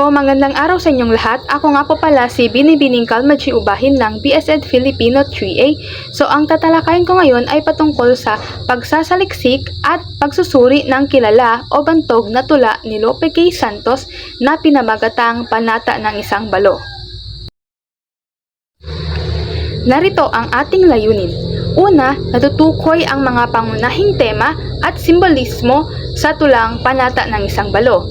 So, magandang araw sa inyong lahat. Ako nga po pala si Binibining Kalmadji Ubahin ng BSED Filipino 3A. So, ang tatalakayin ko ngayon ay patungkol sa pagsasaliksik at pagsusuri ng kilala o bantog na tula ni Lope K. Santos na pinamagatang panata ng isang balo. Narito ang ating layunin. Una, natutukoy ang mga pangunahing tema at simbolismo sa tulang panata ng isang balo.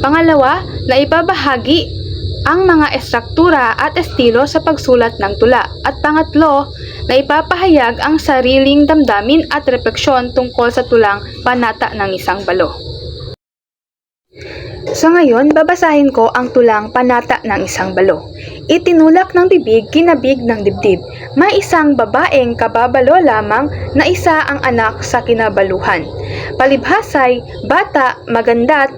Pangalawa, na ibabahagi ang mga estruktura at estilo sa pagsulat ng tula. At pangatlo, na ipapahayag ang sariling damdamin at refleksyon tungkol sa tulang panata ng isang balo. So ngayon, babasahin ko ang tulang panata ng isang balo. Itinulak ng bibig, kinabig ng dibdib. May isang babaeng kababalo lamang na isa ang anak sa kinabaluhan. Palibhasay, bata, maganda't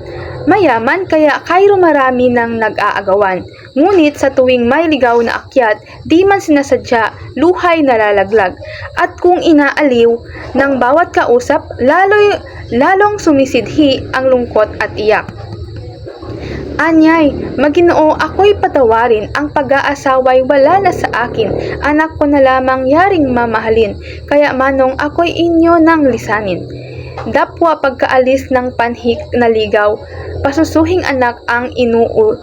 mayaman kaya kairo marami ng nag-aagawan. Ngunit sa tuwing may ligaw na akyat, di man sinasadya, luhay nalalaglag. At kung inaaliw ng bawat kausap, lalo'y, lalong sumisidhi ang lungkot at iyak. Anyay, maginoo ako'y patawarin, ang pag-aasaway wala na sa akin, anak ko na lamang yaring mamahalin, kaya manong ako'y inyo nang lisanin. Dapwa pagkaalis ng panhik na ligaw, pasusuhing anak ang inuu,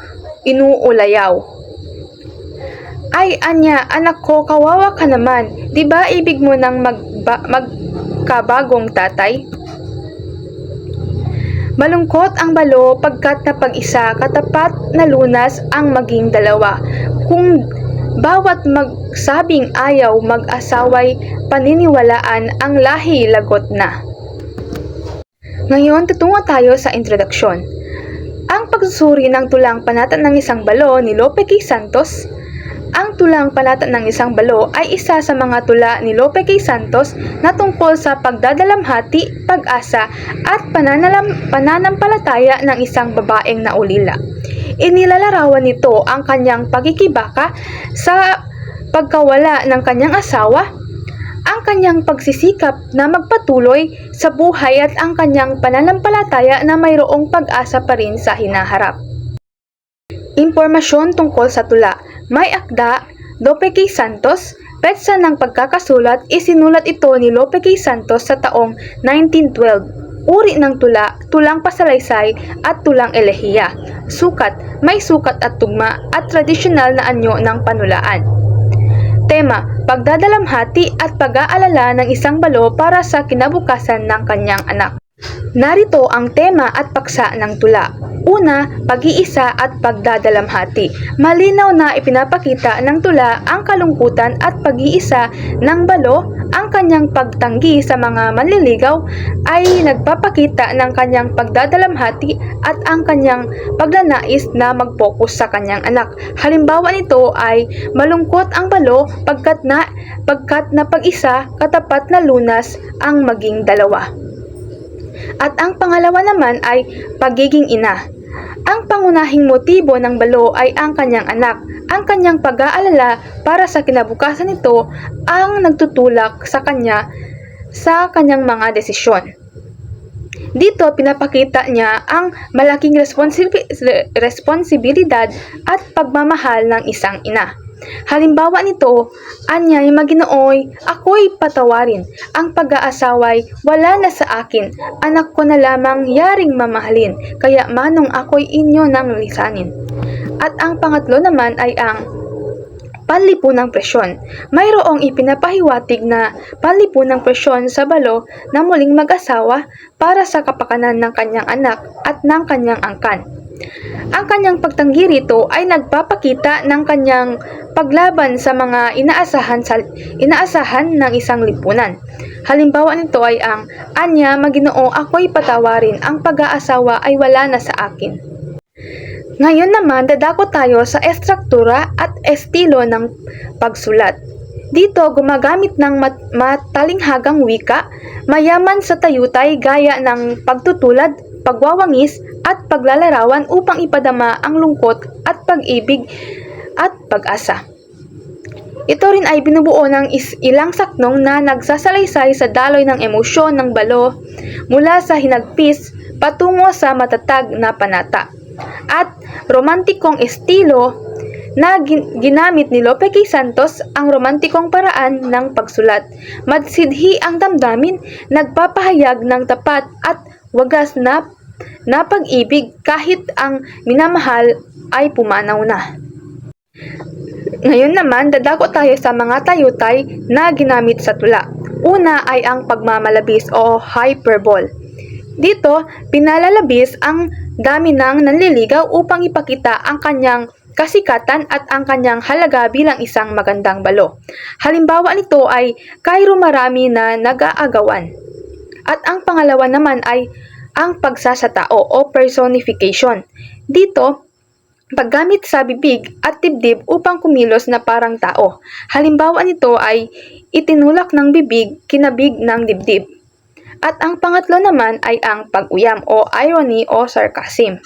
inuulayaw. Ay, anya, anak ko, kawawa ka naman, di ba ibig mo nang magba, magkabagong tatay? Malungkot ang balo pagkat na pag-isa katapat na lunas ang maging dalawa. Kung bawat magsabing ayaw mag-asaway paniniwalaan ang lahi lagot na. Ngayon, tutungo tayo sa introduksyon. Ang pagsusuri ng tulang panata ng isang balo ni Lope K. Santos ang tulang panata ng isang balo ay isa sa mga tula ni Lope K. Santos na tungkol sa pagdadalamhati, pag-asa at pananalam, pananampalataya ng isang babaeng naulila. Inilalarawan nito ang kanyang pagkikibaka sa pagkawala ng kanyang asawa, ang kanyang pagsisikap na magpatuloy sa buhay at ang kanyang pananampalataya na mayroong pag-asa pa rin sa hinaharap. Impormasyon tungkol sa tula may akda, Lope K. Santos, petsa ng pagkakasulat, isinulat ito ni Lope K. Santos sa taong 1912. Uri ng tula, tulang pasalaysay at tulang elehiya. Sukat, may sukat at tugma at tradisyonal na anyo ng panulaan. Tema, pagdadalamhati at pag-aalala ng isang balo para sa kinabukasan ng kanyang anak. Narito ang tema at paksa ng tula. Una, pag-iisa at pagdadalamhati. Malinaw na ipinapakita ng tula ang kalungkutan at pag-iisa ng balo. Ang kanyang pagtanggi sa mga manliligaw ay nagpapakita ng kanyang pagdadalamhati at ang kanyang paglanais na mag-focus sa kanyang anak. Halimbawa nito ay malungkot ang balo pagkat na pagkat na pag-isa katapat na lunas ang maging dalawa. At ang pangalawa naman ay pagiging ina. Ang pangunahing motibo ng balo ay ang kanyang anak. Ang kanyang pag-aalala para sa kinabukasan nito ang nagtutulak sa kanya sa kanyang mga desisyon. Dito pinapakita niya ang malaking responsibi- responsibilidad at pagmamahal ng isang ina. Halimbawa nito, anyay maginooy, ako'y patawarin. Ang pag-aasaway wala na sa akin. Anak ko na lamang yaring mamahalin, kaya manong ako'y inyo nang lisanin. At ang pangatlo naman ay ang panlipunang presyon. Mayroong ipinapahiwatig na panlipunang presyon sa balo na muling mag-asawa para sa kapakanan ng kanyang anak at ng kanyang angkan. Ang kanyang pagtanggi rito ay nagpapakita ng kanyang paglaban sa mga inaasahan sa inaasahan ng isang lipunan. Halimbawa nito ay ang anya maginoo ako'y patawarin ang pag-aasawa ay wala na sa akin. Ngayon naman dadako tayo sa estruktura at estilo ng pagsulat. Dito gumagamit ng mat- matalinghagang wika, mayaman sa tayutay gaya ng pagtutulad, pagwawangis at paglalarawan upang ipadama ang lungkot at pag-ibig at pag-asa. Ito rin ay binubuo ng is ilang saknong na nagsasalaysay sa daloy ng emosyon ng balo mula sa hinagpis patungo sa matatag na panata. at romantikong estilo na gin- ginamit ni Lope K. Santos ang romantikong paraan ng pagsulat. Madsidhi ang damdamin, nagpapahayag ng tapat at wagas na, na pag-ibig kahit ang minamahal ay pumanaw na. Ngayon naman, dadako tayo sa mga tayutay na ginamit sa tula. Una ay ang pagmamalabis o hyperbole. Dito, pinalalabis ang dami ng nanliligaw upang ipakita ang kanyang kasikatan at ang kanyang halaga bilang isang magandang balo. Halimbawa nito ay Cairo marami na nag-aagawan. At ang pangalawa naman ay ang pagsasatao o personification. Dito, paggamit sa bibig at dibdib upang kumilos na parang tao. Halimbawa nito ay itinulak ng bibig, kinabig ng dibdib. At ang pangatlo naman ay ang pag-uyam o irony o sarcasm.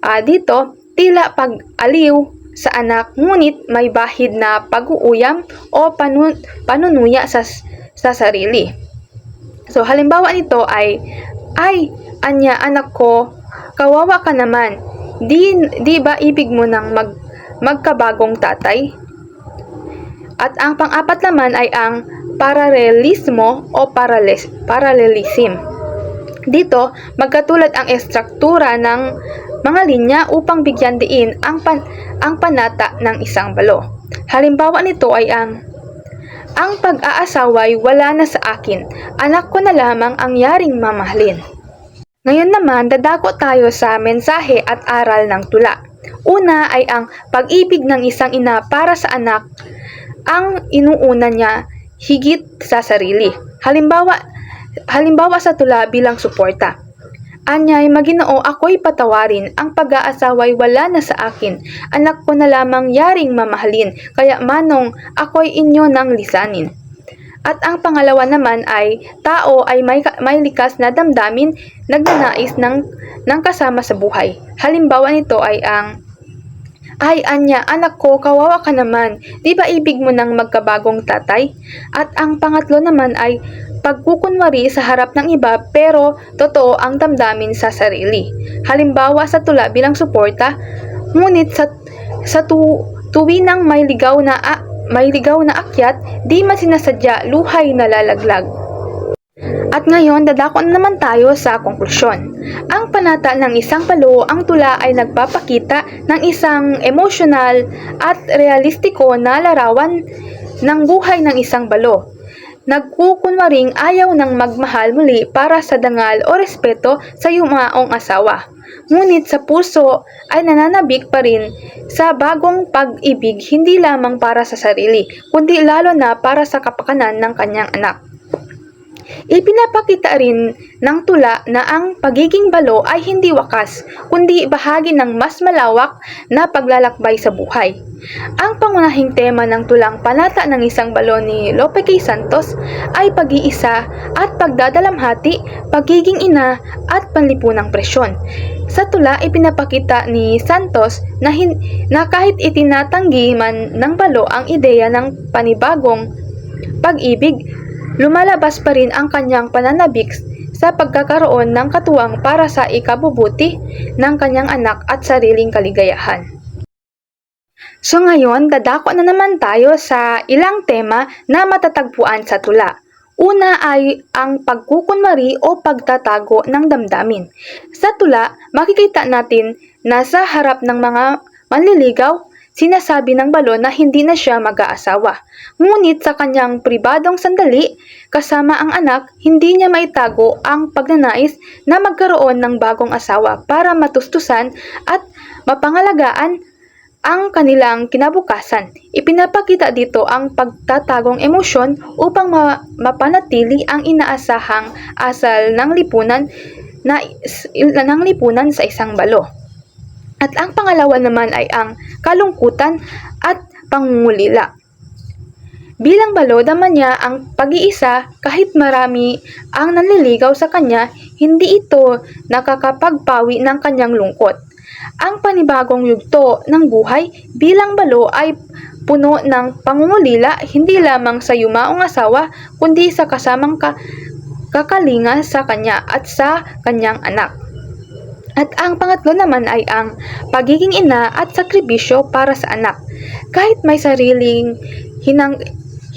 Ah, dito, tila pag-aliw sa anak ngunit may bahid na pag-uuyam o panun- panunuya sa, sa sarili. So halimbawa nito ay, ay, anya anak ko, kawawa ka naman. Di, di ba ibig mo nang mag, magkabagong tatay? At ang pang-apat naman ay ang paralelismo o parales, paralelism. Dito, magkatulad ang estruktura ng mga linya upang bigyan diin ang, pan, ang panata ng isang balo. Halimbawa nito ay ang ang pag-aasaway wala na sa akin, anak ko na lamang ang yaring mamahalin. Ngayon naman, dadako tayo sa mensahe at aral ng tula. Una ay ang pag-ibig ng isang ina para sa anak ang inuuna niya higit sa sarili. Halimbawa, halimbawa sa tula bilang suporta. Anyay, maginoo ako'y patawarin, ang pag-aasaway wala na sa akin. Anak ko na lamang yaring mamahalin, kaya manong ako'y inyo nang lisanin. At ang pangalawa naman ay, tao ay may, may likas na damdamin, nagnanais ng, ng kasama sa buhay. Halimbawa nito ay ang, ay, Anya, anak ko, kawawa ka naman. Di ba ibig mo nang magkabagong tatay? At ang pangatlo naman ay pagkukunwari sa harap ng iba pero totoo ang damdamin sa sarili. Halimbawa sa tula bilang suporta, ngunit sa, sa tu, tuwinang may ligaw na a, may ligaw na akyat, di man sinasadya luhay na lalaglag. At ngayon, dadako na naman tayo sa konklusyon. Ang panata ng isang palo, ang tula ay nagpapakita ng isang emosyonal at realistiko na larawan ng buhay ng isang balo. Nagkukunwaring ayaw ng magmahal muli para sa dangal o respeto sa yumaong asawa. Ngunit sa puso ay nananabik pa rin sa bagong pag-ibig hindi lamang para sa sarili, kundi lalo na para sa kapakanan ng kanyang anak. Ipinapakita rin ng tula na ang pagiging balo ay hindi wakas, kundi bahagi ng mas malawak na paglalakbay sa buhay. Ang pangunahing tema ng tulang panata ng isang balo ni Lope K. Santos ay pag-iisa at pagdadalamhati, pagiging ina at panlipunang presyon. Sa tula, ipinapakita ni Santos na, hin- na kahit itinatanggi man ng balo ang ideya ng panibagong pag-ibig, lumalabas pa rin ang kanyang pananabik sa pagkakaroon ng katuwang para sa ikabubuti ng kanyang anak at sariling kaligayahan. So ngayon, dadako na naman tayo sa ilang tema na matatagpuan sa tula. Una ay ang pagkukunwari o pagtatago ng damdamin. Sa tula, makikita natin na sa harap ng mga manliligaw, sinasabi ng balo na hindi na siya mag-aasawa. Ngunit sa kanyang pribadong sandali, kasama ang anak, hindi niya maitago ang pagnanais na magkaroon ng bagong asawa para matustusan at mapangalagaan ang kanilang kinabukasan. Ipinapakita dito ang pagtatagong emosyon upang ma- mapanatili ang inaasahang asal ng lipunan na ng lipunan sa isang balo. At ang pangalawa naman ay ang kalungkutan at pangungulila. Bilang balo, naman niya ang pag-iisa kahit marami ang nanliligaw sa kanya, hindi ito nakakapagpawi ng kanyang lungkot. Ang panibagong yugto ng buhay bilang balo ay puno ng pangungulila hindi lamang sa yumaong asawa kundi sa kasamang ka- kakalinga sa kanya at sa kanyang anak. At ang pangatlo naman ay ang pagiging ina at sakripisyo para sa anak. Kahit may sariling hinang,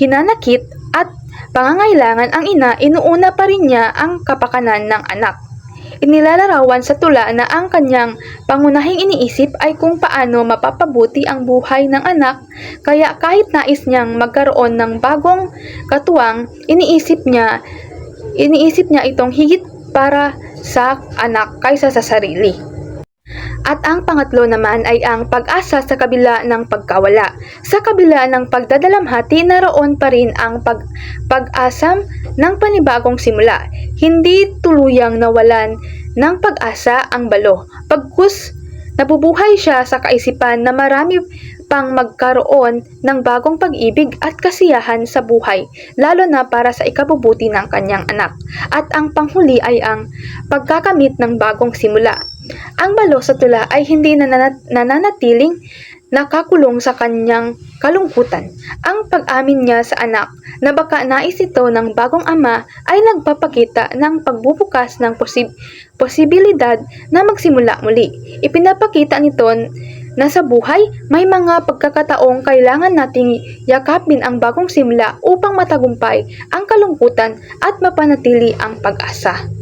hinanakit at pangangailangan ang ina, inuuna pa rin niya ang kapakanan ng anak. Inilalarawan sa tula na ang kanyang pangunahing iniisip ay kung paano mapapabuti ang buhay ng anak, kaya kahit nais niyang magkaroon ng bagong katuwang, iniisip niya, iniisip niya itong higit para sa anak kaysa sa sarili. At ang pangatlo naman ay ang pag-asa sa kabila ng pagkawala. Sa kabila ng pagdadalamhati, naroon pa rin ang pag pag-asam ng panibagong simula. Hindi tuluyang nawalan ng pag-asa ang balo. Pagkus nabubuhay siya sa kaisipan na marami pang magkaroon ng bagong pag-ibig at kasiyahan sa buhay, lalo na para sa ikabubuti ng kanyang anak. At ang panghuli ay ang pagkakamit ng bagong simula. Ang balo sa tula ay hindi nananat- nananatiling nakakulong sa kanyang kalungkutan. Ang pag-amin niya sa anak na baka nais ito ng bagong ama ay nagpapakita ng pagbubukas ng posib- posibilidad na magsimula muli. Ipinapakita nito na sa buhay may mga pagkakataong kailangan nating yakapin ang bagong simula upang matagumpay ang kalungkutan at mapanatili ang pag-asa.